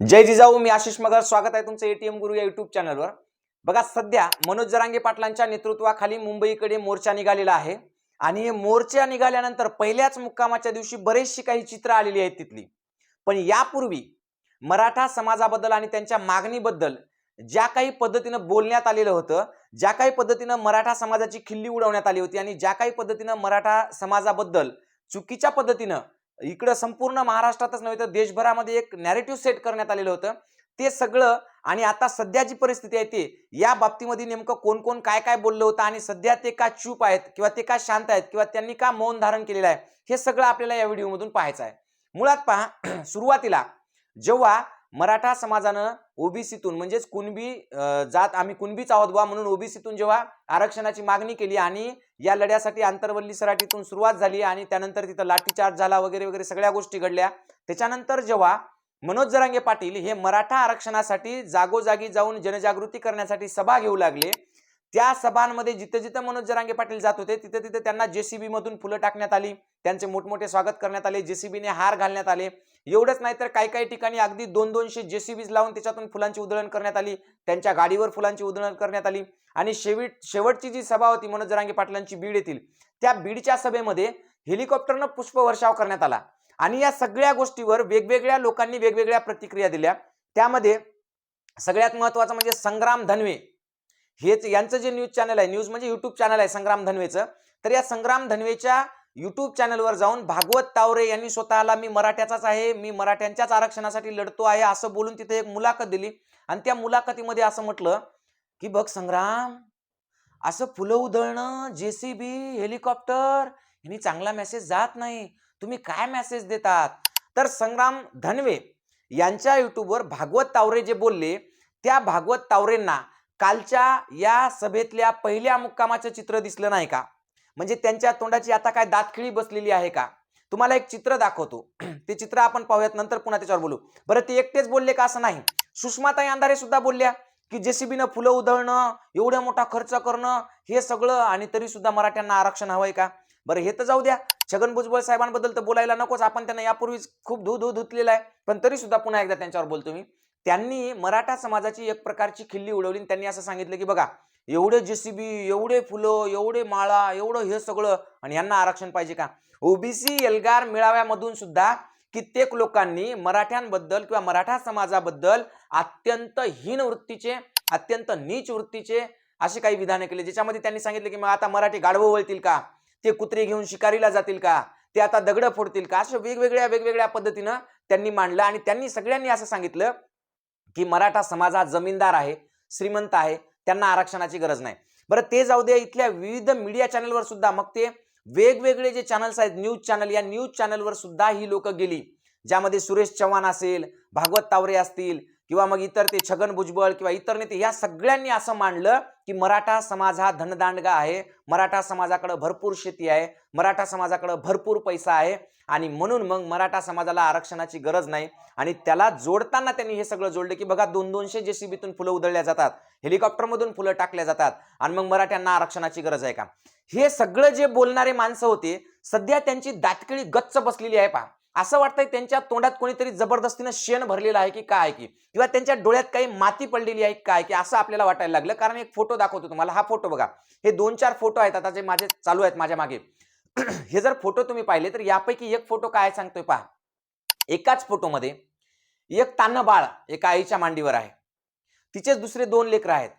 जय जिजाऊ मी आशिष मगर. स्वागत आहे तुमचं एटीएम गुरु या युट्यूब चॅनलवर बघा सध्या मनोज जरांगे पाटलांच्या नेतृत्वाखाली मुंबईकडे मोर्चा निघालेला आहे. आणि हे मोर्चा निघाल्यानंतर पहिल्याच मुक्कामाच्या दिवशी बरेचशी काही चित्र आलेली आहेत तिथली. पण यापूर्वी मराठा समाजाबद्दल आणि त्यांच्या मागणीबद्दल ज्या काही पद्धतीनं बोलण्यात आलेलं होतं ज्या काही पद्धतीनं मराठा समाजाची खिल्ली उडवण्यात आली होती आणि ज्या काही पद्धतीनं मराठा समाजाबद्दल चुकीच्या पद्धतीनं इकडं संपूर्ण महाराष्ट्रातच नव्हे तर देशभरामध्ये एक नॅरेटिव्ह सेट करण्यात आलेलं होतं. ते सगळं आणि आता सध्या जी परिस्थिती आहे ते या बाबतीमध्ये नेमकं कोण कोण काय काय बोललं होतं आणि सध्या ते का चूप आहेत किंवा ते का शांत आहेत किंवा त्यांनी का मौन धारण केलेलं आहे हे सगळं आपल्याला या व्हिडिओमधून पाहायचं आहे. मुळात पहा सुरुवातीला जेव्हा मराठा समाजानं ओबीसीतून म्हणजेच कुणबी जात आम्ही कुणबीच आहोत बा म्हणून ओबीसीतून जेव्हा आरक्षणाची मागणी केली आणि या लढ्यासाठी आंतरवल्ली सराटीतून सुरुवात झाली आणि त्यानंतर तिथं लाठीचार्ज झाला वगैरे वगैरे सगळ्या गोष्टी घडल्या. त्याच्यानंतर जेव्हा मनोज जरांगे पाटील हे मराठा आरक्षणासाठी जागोजागी जाऊन जनजागृती करण्यासाठी सभा घेऊ लागले. त्या सभांमध्ये जिथं जिथं मनोज जरांगे पाटील जात होते तिथं तिथं त्यांना जेसीबी मधून फुलं टाकण्यात आली. त्यांचे मोठमोठे स्वागत करण्यात आले जेसीबीने हार घालण्यात आले. एवढंच नाही तर काही काही ठिकाणी अगदी दोन दोनशे जेसीबीज लावून त्याच्यातून फुलांची उधळण करण्यात आली. त्यांच्या गाडीवर फुलांची उधळण करण्यात आली. आणि शेवट शेवटची जी सभा होती मनोज जरांगे पाटलांची बीड येथील त्या बीडच्या सभेमध्ये हेलिकॉप्टरनं पुष्पवर्षाव करण्यात आला. आणि या सगळ्या गोष्टीवर वेगवेगळ्या लोकांनी वेगवेगळ्या प्रतिक्रिया दिल्या. त्यामध्ये सगळ्यात महत्वाचं म्हणजे संग्राम धनवे. हेच यांचं जे न्यूज चॅनल आहे न्यूज म्हणजे युट्यूब चॅनल आहे संग्राम धनवेचं. तर या संग्राम धनवेच्या यूट्यूब चॅनलवर जाऊन भागवत तावरे यांनी स्वतःला मी मराठ्याचाच आहे मी मराठ्यांच्याच आरक्षणासाठी लढतो आहे असं बोलून तिथे एक मुलाखत दिली. आणि त्या मुलाखतीमध्ये असं म्हटलं की बघ संग्राम असं फुलं उधळणं जेसीबी हेलिकॉप्टर यांनी चांगला मेसेज जात नाही. तुम्ही काय मेसेज देतात? तर संग्राम धनवे यांच्या युट्यूबवर भागवत तावरे जे बोलले त्या भागवत तावरेंना कालच्या या सभेतल्या पहिल्या मुक्कामाचं चित्र दिसलं नाही का? म्हणजे त्यांच्या तोंडाची आता काय दातखिळी बसलेली आहे का? तुम्हाला एक चित्र दाखवतो. ते चित्र आपण पाहूयात नंतर पुन्हा त्याच्यावर बोलू. बरं ते एकटेच बोलले का असं नाही? सुषमाताई अंधारे सुद्धा बोलल्या की जेसीबीनं फुलं उधळणं एवढा मोठा खर्च करणं हे सगळं आणि तरी सुद्धा मराठ्यांना आरक्षण हवंय का? बरं हे तर जाऊ द्या. छगन भुजबळ साहेबांबद्दल तर बोलायला नकोच. आपण त्यांना यापूर्वीच खूप धू धू धुतलेला आहे. पण तरी सुद्धा पुन्हा एकदा त्यांच्यावर बोलतो मी. त्यांनी मराठा समाजाची एक प्रकारची खिल्ली उडवली त्यांनी असं सांगितलं की बघा एवढे जेसीबी एवढे फुलं एवढे माळा एवढं हे सगळं. आणि यांना आरक्षण पाहिजे का? ओबीसी एल्गार मेळाव्यामधून सुद्धा कित्येक लोकांनी मराठ्यांबद्दल किंवा मराठा समाजाबद्दल अत्यंत हीन वृत्तीचे अत्यंत नीच वृत्तीचे असे काही विधाने केले. ज्याच्यामध्ये त्यांनी सांगितले की मग आता मराठी गाढवं वळतील का? ते कुत्रे घेऊन शिकारीला जातील का? ते आता दगडं फोडतील का? अशा वेगवेगळ्या वेगवेगळ्या पद्धतीनं त्यांनी मांडलं. आणि त्यांनी सगळ्यांनी असं सांगितलं की मराठा समाज हा जमीनदार आहे श्रीमंत आहे. त्यांना आरक्षणाची गरज नाही. बरं ते जाऊ दे इथल्या विविध मीडिया चॅनलवर सुद्धा मग ते वेगवेगळे जे चॅनल्स आहेत न्यूज चॅनल या न्यूज चॅनलवर सुद्धा ही लोक गेली. ज्यामध्ये सुरेश चव्हाण असेल भागवत तावरे असतील किंवा मग इतर ते छगन भुजबळ किंवा इतर नेते या सगळ्यांनी असं मांडलं की मराठा समाज हा धनदांडगा आहे मराठा समाजाकडं भरपूर शेती आहे मराठा समाजाकडं भरपूर पैसा आहे आणि म्हणून मग मराठा समाजाला आरक्षणाची गरज नाही आणि त्याला जोडताना त्यांनी हे सगळं जोडलं की बघा दोन दोनशे जेसीबीतून फुलं उधळल्या जातात हेलिकॉप्टरमधून फुलं टाकल्या जातात आणि मग मराठ्यांना आरक्षणाची गरज आहे का? हे सगळं जे बोलणारे माणसं होते सध्या त्यांची दातकिळी गच्च बसलेली आहे पहा. असं वाटतंय त्यांच्या तोंडात कोणीतरी जबरदस्तीनं शेण भरलेलं आहे की काय की? किंवा त्यांच्या डोळ्यात काही माती पडलेली आहे काय की? असं आपल्याला वाटायला लागलं. कारण एक फोटो दाखवतो तुम्हाला. हा फोटो बघा. हे दोन चार फोटो आहेत. आता जे माझे चालू आहेत माझ्या मागे. हे जर फोटो तुम्ही पाहिले तर यापैकी एक फोटो काय सांगतोय पहा. एकाच फोटोमध्ये एक तान्न बाळ एका आईच्या मांडीवर आहे. तिचेच दुसरे दोन लेकरं आहेत.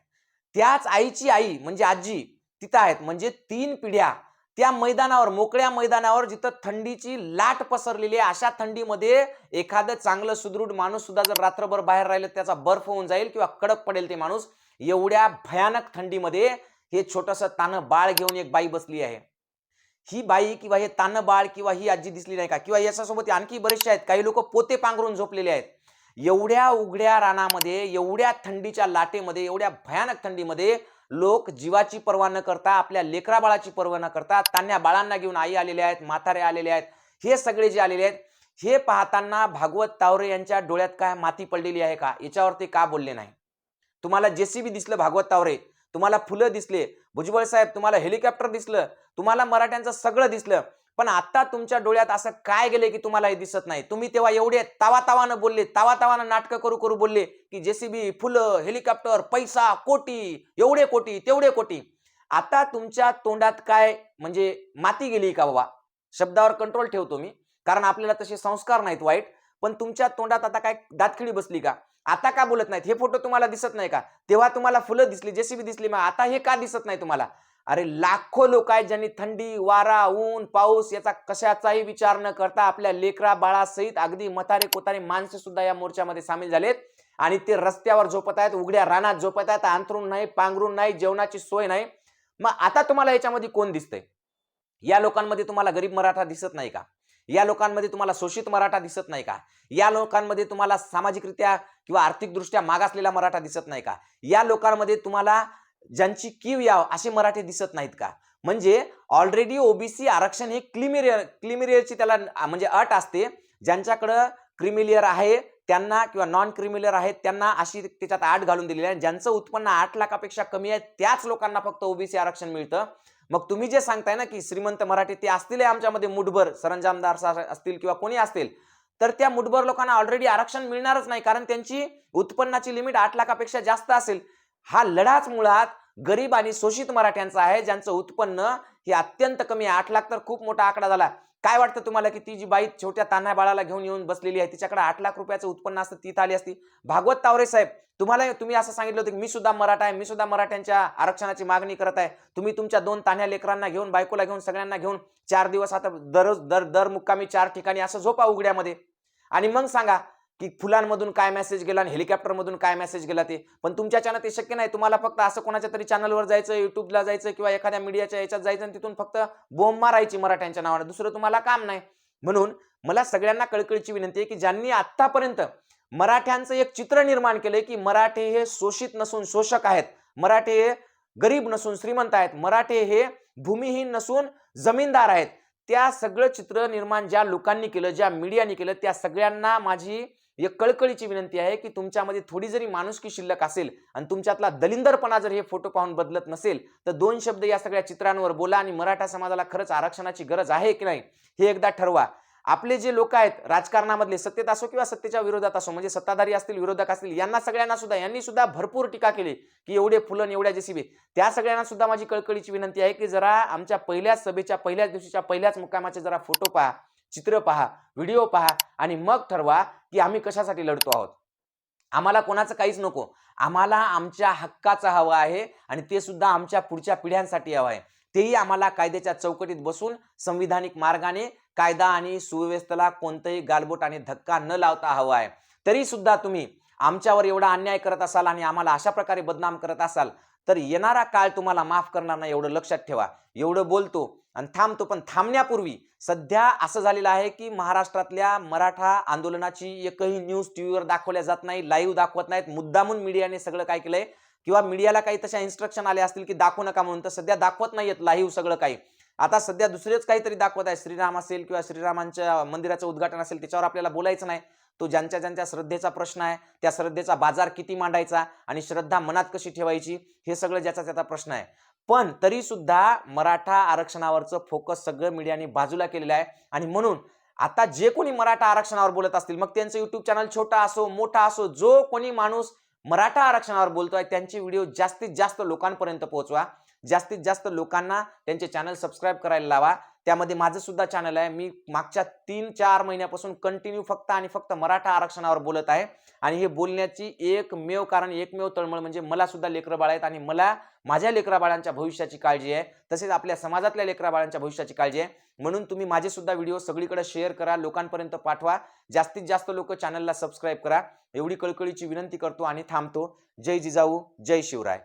त्याच आईची आई म्हणजे आजी तिथं आहेत. म्हणजे तीन पिढ्या त्या मैदानावर मोकळ्या मैदानावर जिथं थंडीची लाट पसरलेली आहे अशा थंडीमध्ये एखादं चांगलं सुदृढ माणूस सुद्धा जर रात्रभर बाहेर राहिलं त्याचा बर्फ होऊन जाईल किंवा कडक पडेल ते माणूस एवढ्या भयानक थंडीमध्ये हे छोटंसं तानं बाळ घेऊन एक बाई बसली आहे. ही बाई किंवा हे तानं बाळ किंवा ही आजी दिसली नाही का? किंवा याच्यासोबत आणखी बरेचसे आहेत काही लोक पोते पांघरून झोपलेले आहेत. एवढ्या उघड्या रानामध्ये एवढ्या थंडीच्या लाटेमध्ये एवढ्या भयानक थंडीमध्ये लोक जीवाची पर्वा न करता आपल्या लेकरा बाळाची पर्वा न करता तान्या बाळांना घेऊन आई आलेले आहेत म्हातारे आलेले आहेत हे सगळे जे आलेले आहेत हे पाहताना भागवत तावरे यांच्या डोळ्यात काय माती पडलेली आहे का? याच्यावरती का बोलले नाही? तुम्हाला जेसीबी दिसलं भागवत तावरे. तुम्हाला फुलं दिसले. भुजबळ साहेब तुम्हाला हेलिकॉप्टर दिसलं. तुम्हाला मराठ्यांचं सगळं दिसलं. पण आता तुमच्या डोळ्यात असं काय गेले की तुम्हाला हे दिसत नाही? तुम्ही तेव्हा एवढे तावा तावानं बोलले तावा तावानं नाटकं करू करू बोलले की जेसीबी फुलं हेलिकॉप्टर पैसा कोटी एवढे कोटी तेवढे कोटी. आता तुमच्या तोंडात काय म्हणजे माती गेली का बाबा? शब्दावर कंट्रोल ठेवतो मी कारण आपल्याला तसे संस्कार नाहीत वाईट. पण तुमच्या तोंडात आता काय दातखिडी बसली का? आता का बोलत नाहीत? हे फोटो तुम्हाला दिसत नाही का? तेव्हा तुम्हाला फुलं दिसली जेसीबी दिसली मग आता हे का दिसत नाही तुम्हाला? अरे लाखो लोक आहेत ज्यांनी थंडी वारा ऊन पाऊस याचा कशाचाही विचार न करता आपल्या लेकरा बाळासहित अगदी मतारे कोतारे माणसं सुद्धा या मोर्चामध्ये सामील झालेत. आणि ते रस्त्यावर झोपत आहेत उघड्या रानात झोपत आहेत अंथरून नाही पांघरून नाही जेवणाची सोय नाही. मग आता तुम्हाला याच्यामध्ये कोण दिसतंय? या लोकांमध्ये तुम्हाला गरीब मराठा दिसत नाही का? या लोकांमध्ये तुम्हाला शोषित मराठा दिसत नाही का? या लोकांमध्ये तुम्हाला सामाजिकरित्या किंवा आर्थिकदृष्ट्या मागासलेला मराठा दिसत नाही का? या लोकांमध्ये तुम्हाला ज्यांची कीव याव असे मराठी दिसत नाहीत का? म्हणजे ऑलरेडी ओबीसी आरक्षण हे क्लिमिरियर क्लिमिरियरची त्याला म्हणजे अट असते. ज्यांच्याकडं क्रिमिलियर आहे त्यांना किंवा नॉन क्रिमिलियर आहेत त्यांना अशी त्याच्यात आठ घालून दिलेली आहे. ज्यांचं उत्पन्न आठ लाखापेक्षा कमी आहे त्याच लोकांना फक्त ओबीसी आरक्षण मिळतं. मग तुम्ही जे सांगताय ना की श्रीमंत मराठी ते असतील आमच्यामध्ये मुठभर सरंजामदार सा- असतील किंवा कोणी असतील तर त्या मुठभर लोकांना ऑलरेडी आरक्षण मिळणारच नाही. कारण त्यांची उत्पन्नाची लिमिट आठ लाखापेक्षा जास्त असेल. हा लढाच मुळात गरीब आणि शोषित मराठ्यांचा आहे ज्यांचं उत्पन्न हे अत्यंत कमी आहे. आठ लाख तर खूप मोठा आकडा झाला. काय वाटतं तुम्हाला की ती जी बाई छोट्या तान्ह्या बाळाला घेऊन येऊन बसलेली आहे तिच्याकडे आठ लाख रुपयाचं उत्पन्न असतं ती आली असती? भागवत तावरे साहेब तुम्हाला तुम्ही असं सांगितलं होतं की मी सुद्धा मराठा आहे मी सुद्धा मराठ्यांच्या आरक्षणाची मागणी करत आहे. तुम्ही तुमच्या दोन तान्ह्या लेकरांना घेऊन बायकोला घेऊन सगळ्यांना घेऊन चार दिवस आता दररोज दर दर मुक्कामी चार ठिकाणी असं झोपा उघड्यामध्ये. आणि मग सांगा की फुलांमधून काय मेसेज गेला आणि हेलिकॉप्टरमधून काय मेसेज गेला ते? पण तुमच्या चॅनल ते शक्य नाही. तुम्हाला फक्त असं कोणाच्या तरी चॅनलवर जायचं युट्यूबला जायचं किंवा एखाद्या मीडियाच्या याच्यात जायचं आणि तिथून फक्त बोंब मारायची मराठ्यांच्या नावाने. दुसरं तुम्हाला काम नाही. म्हणून मला सगळ्यांना कळकळीची विनंती आहे की ज्यांनी आत्तापर्यंत मराठ्यांचं एक चित्र निर्माण केलंय की मराठे हे शोषित नसून शोषक आहेत मराठे हे गरीब नसून श्रीमंत आहेत मराठे हे भूमिहीन नसून जमीनदार आहेत. त्या सगळं चित्र निर्माण ज्या लोकांनी केलं ज्या मीडियाने केलं त्या सगळ्यांना माझी एक कळकळीची विनंती आहे की तुमच्यामध्ये थोडी जरी माणुसकी शिल्लक असेल आणि तुमच्यातला दलिंदरपणा जर हे फोटो पाहून बदलत नसेल तर दोन शब्द या सगळ्या चित्रांवर बोला आणि मराठा समाजाला खरंच आरक्षणाची गरज आहे की नाही हे एकदा ठरवा. आपले जे लोक आहेत राजकारणामधले सत्तेत असो किंवा सत्तेच्या विरोधात असो म्हणजे सत्ताधारी असतील विरोधक असतील यांना सगळ्यांना सुद्धा यांनी सुद्धा भरपूर टीका केली की एवढे फुलं एवढ्या जेसीबी त्या सगळ्यांना सुद्धा माझी कळकळीची विनंती आहे की जरा आमच्या पहिल्याच सभेच्या पहिल्याच दिवशीच्या पहिल्याच मुक्कामाचे जरा फोटो पहा. चित्र पहा व्हिडिओ पहा आणि मग ठरवा की आम्ही कशासाठी लढतो आहोत. आम्हाला कोणाचं काहीच नको. आम्हाला आमच्या हक्काचं हवं आहे आणि ते सुद्धा आमच्या पुढच्या पिढ्यांसाठी हवं आहे. तेही आम्हाला कायद्याच्या चौकटीत बसून संविधानिक मार्गाने कायदा आणि सुव्यवस्थेला कोणतंही गालबोट आणि धक्का न लावता हवं आहे. तरी सुद्धा तुम्ही आमच्यावर एवढा अन्याय करत असाल आणि आम्हाला अशा प्रकारे बदनाम करत असाल तर येणारा काळ तुम्हाला माफ करणार नाही एवढं लक्षात ठेवा. एवढं बोलतो आणि थांबतो पण थांबण्यापूर्वी सध्या असं झालेलं आहे की महाराष्ट्रातल्या मराठा आंदोलनाची एकही न्यूज टी व्हीवर दाखवल्या जात नाही लाईव्ह दाखवत नाहीत. मुद्दामून मीडियाने सगळं काय केलंय? किंवा मीडियाला काही तशा इन्स्ट्रक्शन आले असतील की दाखवू नका म्हणून तर सध्या दाखवत नाहीयेत लाईव्ह सगळं काही. आता सध्या दुसरेच काहीतरी दाखवत आहे. श्रीराम असेल किंवा श्रीरामांच्या मंदिराचं उद्घाटन असेल त्याच्यावर आपल्याला बोलायचं नाही. तो ज्यांच्या ज्यांच्या श्रद्धेचा प्रश्न आहे त्या श्रद्धेचा बाजार किती मांडायचा आणि श्रद्धा मनात कशी ठेवायची हे सगळं ज्याचा त्याचा प्रश्न आहे. पण तरी सुद्धा मराठा आरक्षणावरचं फोकस सगळं मीडियाने बाजूला केलेलं आहे. आणि म्हणून आता जे कोणी मराठा आरक्षणावर बोलत असतील मग त्यांचं युट्यूब चॅनल छोटा असो मोठा असो जो कोणी माणूस मराठा आरक्षणावर बोलतोय त्यांचे व्हिडिओ जास्तीत जास्त लोकांपर्यंत पोहोचवा. जास्तीत जास्त लोकांना त्यांचे चॅनल सबस्क्राईब करायला लावा. त्यामध्ये माझं सुद्धा चॅनल आहे. मी मागच्या तीन चार महिन्यापासून कंटिन्यू फक्त आणि फक्त मराठा आरक्षणावर बोलत आहे. आणि हे बोलण्याची एकमेव कारण एकमेव तळमळ म्हणजे मला सुद्धा लेकरं बाळ आहेत आणि मला माझ्या लेकराबाळांच्या भविष्याची काळजी आहे. तसेच आपल्या समाजातल्या लेकराबाळांच्या भविष्याची काळजी आहे. म्हणून तुम्ही माझे सुद्धा व्हिडिओ सगळीकडे शेअर करा लोकांपर्यंत पाठवा. जास्तीत जास्त लोक चॅनलला सबस्क्राईब करा. एवढी कळकळीची विनंती करतो आणि थांबतो. जय जिजाऊ जय शिवराय.